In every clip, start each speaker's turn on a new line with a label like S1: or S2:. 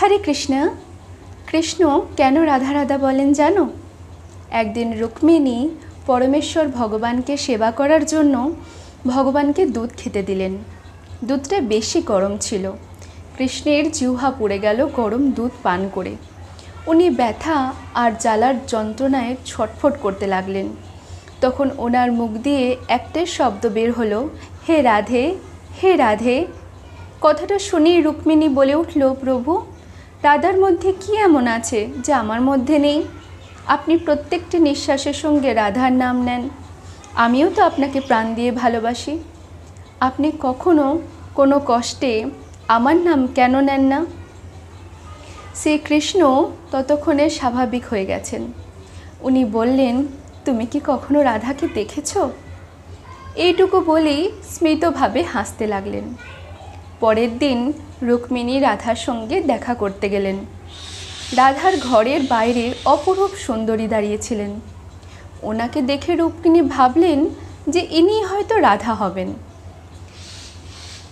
S1: হরে কৃষ্ণ। কৃষ্ণ কেন রাধা রাধা বলেন জানো? একদিন রুক্মিণী পরমেশ্বর ভগবানকে সেবা করার জন্য ভগবানকে দুধ খেতে দিলেন। দুধটা বেশি গরম ছিল। কৃষ্ণের জিহ্বা পুড়ে গেল গরম দুধ পান করে। উনি ব্যথা আর জ্বালার যন্ত্রণায় ছটফট করতে লাগলেন। তখন ওনার মুখ দিয়ে একটাই শব্দ বের হলো, হে রাধে হে রাধে। কথাটা শুনেই রুক্মিণী বলে উঠল, প্রভু রাধার মধ্যে কি এমন আছে যা আমার মধ্যে নেই? আপনি প্রত্যেকটি নিঃশ্বাসের সঙ্গে রাধার নাম নেন। আমিও তো আপনাকে প্রাণ দিয়ে ভালোবাসি। আপনি কখনো কোনো কষ্টে আমার নাম কেন নেন না? শ্রীকৃষ্ণ ততক্ষণে স্বাভাবিক হয়ে গেছেন। উনি বললেন, তুমি কি কখনো রাধাকে দেখেছ? এইটুকু বলেই স্মিতভাবে হাসতে লাগলেন। পরের দিন রুক্মিণী রাধার সঙ্গে দেখা করতে গেলেন। রাধার ঘরের বাইরে অপরূপ সুন্দরী দাঁড়িয়েছিলেন। ওনাকে দেখে রুক্মিণী ভাবলেন যে ইনি হয়তো রাধা হবেন।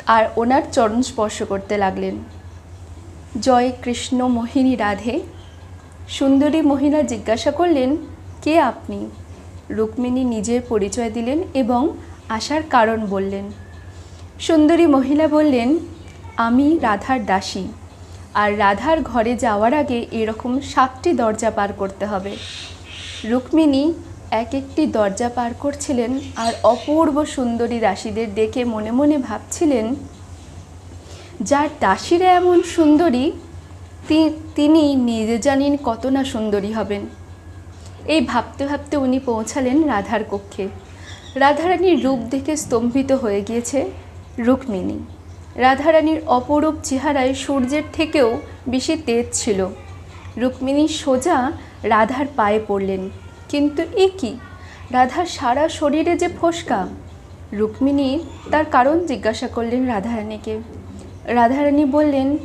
S1: আর ওনার চরণ স্পর্শ করতে লাগলেন। জয় কৃষ্ণ মোহিনী রাধে। সুন্দরী মহিলা জিজ্ঞাসা করলেন, কে আপনি? রুক্মিণী নিজের পরিচয় দিলেন এবং আসার কারণ বললেন। সুন্দরী মহিলা বললেন আমি রাধার দাসী। আর রাধার ঘরে যাওয়ার আগে এরকম সাতটি দরজা পার করতে হবে। রুক্মিণী এক একটি দরজা পার করছিলেন আর অপূর্ব সুন্দরী দাসীদের দেখে মনে মনে ভাবছিলেন, যার দাসীরা এমন সুন্দরী তিনি নিজে জানেন কত না সুন্দরী হবেন। এই ভাবতে ভাবতে উনি পৌঁছালেন রাধার কক্ষে। রাধারানীর রূপ দেখে স্তম্ভিত হয়ে গিয়েছে রুক্মিণী। রাধারানীর অপরূপ চেহারায় সূর্যের থেকেও বেশি তেজ ছিল। রুক্মিণী সোজা রাধার পায়ে পড়লেন। কিন্তু এ কি? রাধার সারা শরীরে যে ফোসকা। রুক্মিণী তার কারণ জিজ্ঞাসা করলেন রাধারানীকে। রাধারানী বললেন,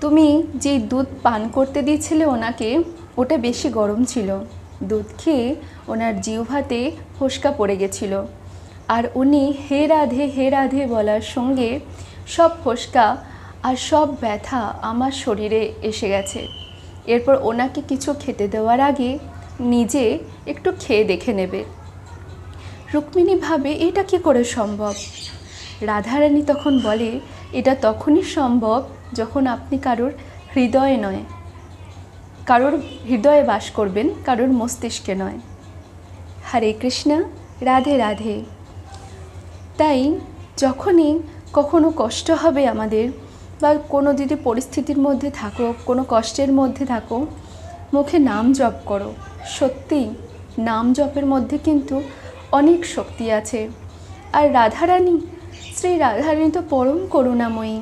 S1: তুমি যে দুধ পান করতে দিয়েছিলে ওনাকে, ওটা বেশি গরম ছিল। দুধ খেয়ে ওনার জিহ্বাতে ফোসকা পড়ে গেছিল। আর উনি হে রাধে হে রাধে বলার সঙ্গে সব ফোসকা আর সব ব্যথা আমার শরীরে এসে গেছে। এরপর ওনাকে কিছু খেতে দেওয়ার আগে নিজে একটু খেয়ে দেখে নেবে। রুক্মিণী ভাবে এটা কি করে সম্ভব? রাধারানী তখন বলে, এটা তখনই সম্ভব যখন আপনি কারোর হৃদয়ে নয়। কারোর হৃদয়ে বাস করবেন, কারোর মস্তিষ্কে নয়। হরে কৃষ্ণ, রাধে রাধে। তাই যখনই কখনো কষ্ট হবে আমাদের? বা কোনো যদি পরিস্থিতির মধ্যে থাকো, কোনো কষ্টের মধ্যে থাকো, মুখে নাম জপ করো। সত্যি নাম জপের মধ্যে কিন্তু অনেক শক্তি আছে। আর রাধারানী, শ্রী রাধারানী তো পরম করুণাময়ী।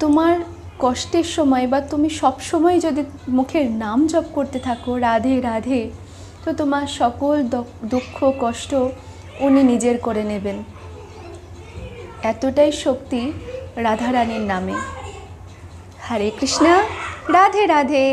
S1: তোমার কষ্টের সময় বা তুমি সব সময় যদি মুখের নাম জপ করতে থাকো, রাধে রাধে, তো তোমার সকল দুঃখ কষ্ট উনি নিজের করে নেবেন। এতটাই শক্তি রাধারানীর নামে। হরে কৃষ্ণ রাধে রাধে।